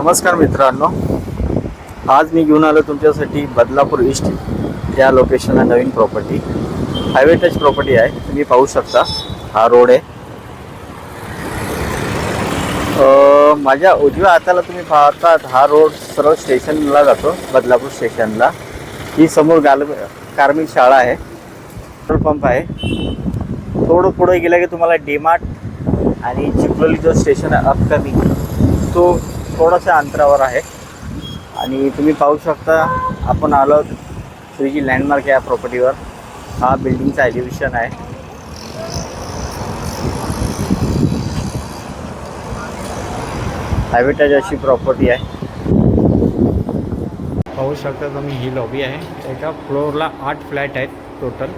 नमस्कार मित्रांनो. आज मी घेऊन आलो तुमच्यासाठी बदलापूर ईस्ट या लोकेशनला नवीन प्रॉपर्टी हायवे टच प्रॉपर्टी आहे. तुम्ही पाहू शकता. हा रोड आहे. माझ्या उजव्या हाताला तुम्ही पाहतात हा रोड सरळ स्टेशनला जातो बदलापूर स्टेशनला ही समोर गाल कार्मिक शाळा आहे. पेट्रोल पंप आहे. थोडं पुढे गेलं की तुम्हाला डीमार्ट आणि चिपलोली जो स्टेशन आहे अपकमिंग तो थोडंसं अंतरावर आहे. आणि तुम्ही पाहू शकता आपण आलो थ्री जी लँडमार्क या प्रॉपर्टीवर हा बिल्डिंगचा एलिव्हेशन आहे. हायवेटाच अशी प्रॉपर्टी आहे. पाहू शकता तुम्ही ही लॉबी आहे. एका फ्लोअरला आठ फ्लॅट आहेत टोटल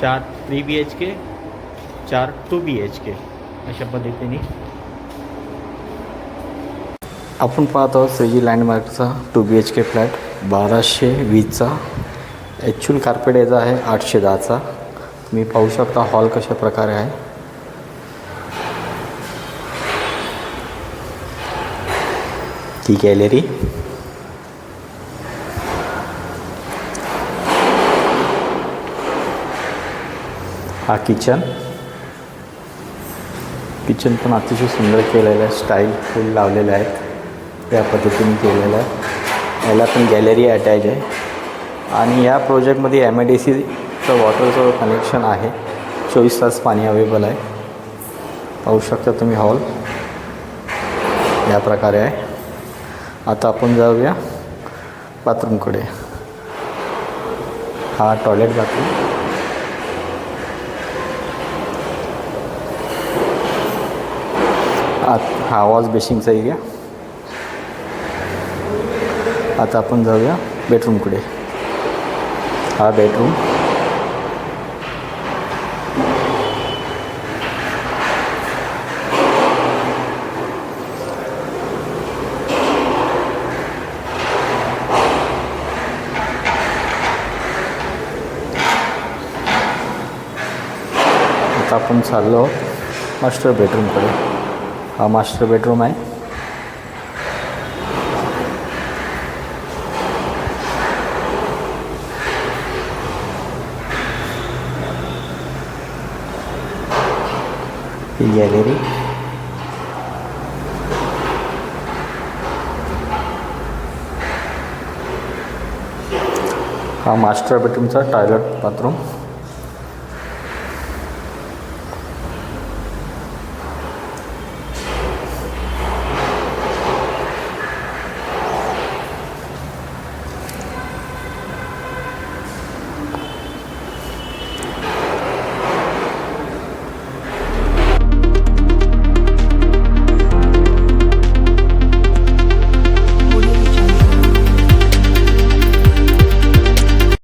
चार थ्री बी एच के चार टू बी एच के अशा पद्धतीने. आपण पाहत आहोत Shriji लँडमार्कचा two B H K flat बाराशे वीसचा. ॲक्च्युअल कार्पेट याचा आहे आठशे दहाचा. तुम्ही पाहू शकता हॉल कशा प्रकारे आहे. ती गॅलरी हा किचन किचन पण अतिशय सुंदर केलेलं आहे स्टाईल फुल लावलेले आहेत. त्या पद्धतीने केलेलं आहे. याला पण गॅलरी अटॅच आहे. आणि या प्रोजेक्टमध्ये एम आय डी सीचं वॉटरचं कनेक्शन आहे. चोवीस तास पाणी अवेलेबल आहे. पाहू शकता तुम्ही हॉल या प्रकारे आहे. आता आपण जाऊया बाथरूमकडे हा टॉयलेट बाथरूम आत हा वॉश बेसिंगचा एरिया आता आपण जाऊया बेडरूमकडे हा बेडरूम आता आपण चाललो मास्टर बेडरूमकडे हा मास्टर बेडरूम आहे. ही गॅलरी हा मास्टर बेडरूमचा टॉयलेट बाथरूम